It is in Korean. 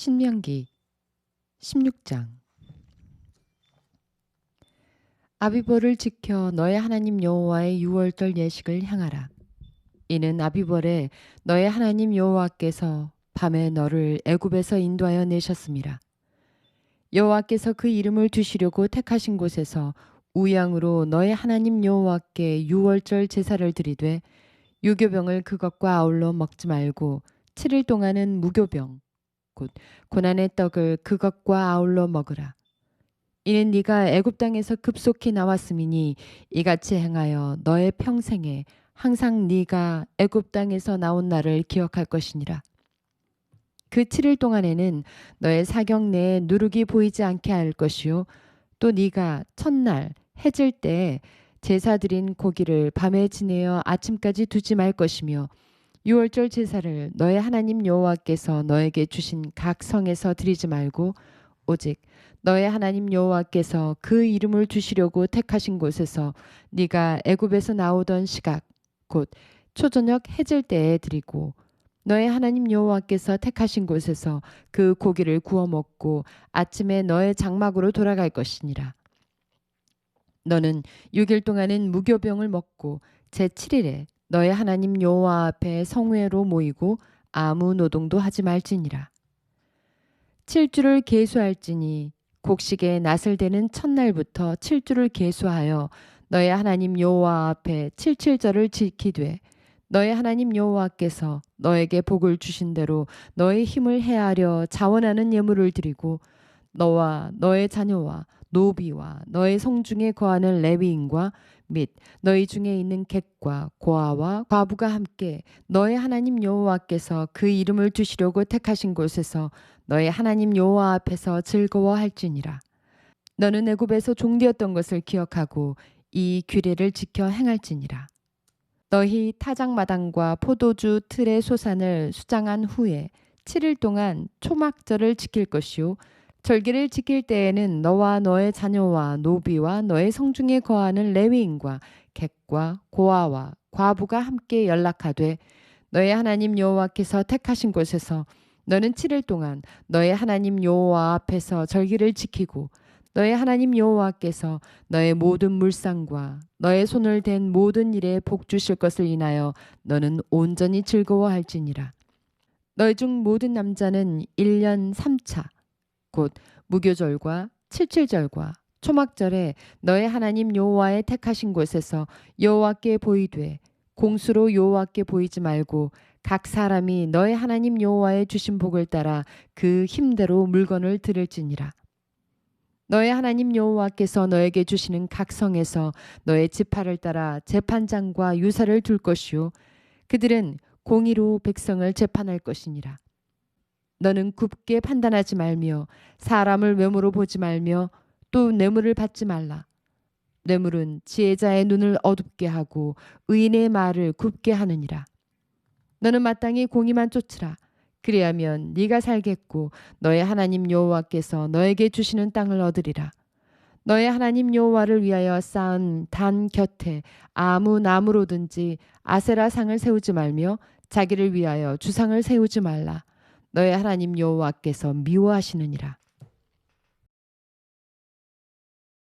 신명기 16장 아비벌을 지켜 너의 하나님 여호와의 유월절 예식을 향하라. 이는 아비벌에 너의 하나님 여호와께서 밤에 너를 애굽에서 인도하여 내셨음이라. 여호와께서 그 이름을 두시려고 택하신 곳에서 우양으로 너의 하나님 여호와께 유월절 제사를 드리되 유교병을 그것과 아울러 먹지 말고 7일 동안은 무교병 곧 고난의 떡을 그것과 아울러 먹으라. 이는 네가 애굽 땅에서 급속히 나왔음이니 이같이 행하여 너의 평생에 항상 네가 애굽 땅에서 나온 날을 기억할 것이니라. 그 7일 동안에는 너의 사경 내에 누룩이 보이지 않게 할 것이요 또 네가 첫날 해질 때 제사 드린 고기를 밤에 지내어 아침까지 두지 말 것이며 유월절 제사를 너의 하나님 여호와께서 너에게 주신 각 성에서 드리지 말고 오직 너의 하나님 여호와께서 그 이름을 두시려고 택하신 곳에서 네가 애굽에서 나오던 시각 곧 초저녁 해질 때에 드리고 너의 하나님 여호와께서 택하신 곳에서 그 고기를 구워 먹고 아침에 너의 장막으로 돌아갈 것이니라. 너는 6일 동안은 무교병을 먹고 제 7일에 너의 하나님 여호와 앞에 성회로 모이고 아무 노동도 하지 말지니라. 7주를 계수할지니 곡식의 낫을 대는 첫날부터 7주를 계수하여 너의 하나님 여호와 앞에 칠칠절을 지키되 너의 하나님 여호와께서 너에게 복을 주신 대로 너의 힘을 헤아려 자원하는 예물을 드리고 너와 너의 자녀와 노비와 너의 성중에 거하는 레위인과 및 너희 중에 있는 객과 고아와 과부가 함께 너의 하나님 여호와께서 그 이름을 두시려고 택하신 곳에서 너의 하나님 여호와 앞에서 즐거워할지니라. 너는 애굽에서 종되었던 것을 기억하고 이 규례를 지켜 행할지니라. 너희 타작마당과 포도주 틀의 소산을 수장한 후에 7일 동안 초막절을 지킬 것이요 절기를 지킬 때에는 너와 너의 자녀와 노비와 너의 성중에 거하는 레위인과 객과 고아와 과부가 함께 연락하되 너의 하나님 여호와께서 택하신 곳에서 너는 7일 동안 너의 하나님 여호와 앞에서 절기를 지키고 너의 하나님 여호와께서 너의 모든 물상과 너의 손을 댄 모든 일에 복 주실 것을 인하여 너는 온전히 즐거워할지니라. 너희 중 모든 남자는 1년 3차 곧 무교절과 칠칠절과 초막절에 너의 하나님 여호와의 택하신 곳에서 여호와께 보이되 공수로 여호와께 보이지 말고 각 사람이 너의 하나님 여호와의 주신 복을 따라 그 힘대로 물건을 들을지니라. 너의 하나님 여호와께서 너에게 주시는 각 성에서 너의 지파를 따라 재판장과 유사를 둘 것이요 그들은 공의로 백성을 재판할 것이니라. 너는 굽게 판단하지 말며 사람을 외모로 보지 말며 또 뇌물을 받지 말라. 뇌물은 지혜자의 눈을 어둡게 하고 의인의 말을 굽게 하느니라. 너는 마땅히 공의만 쫓으라. 그리하면 네가 살겠고 너의 하나님 여호와께서 너에게 주시는 땅을 얻으리라. 너의 하나님 여호와를 위하여 쌓은 단 곁에 아무 나무로든지 아세라 상을 세우지 말며 자기를 위하여 주상을 세우지 말라. 너의 하나님 여호와께서 미워하시느니라.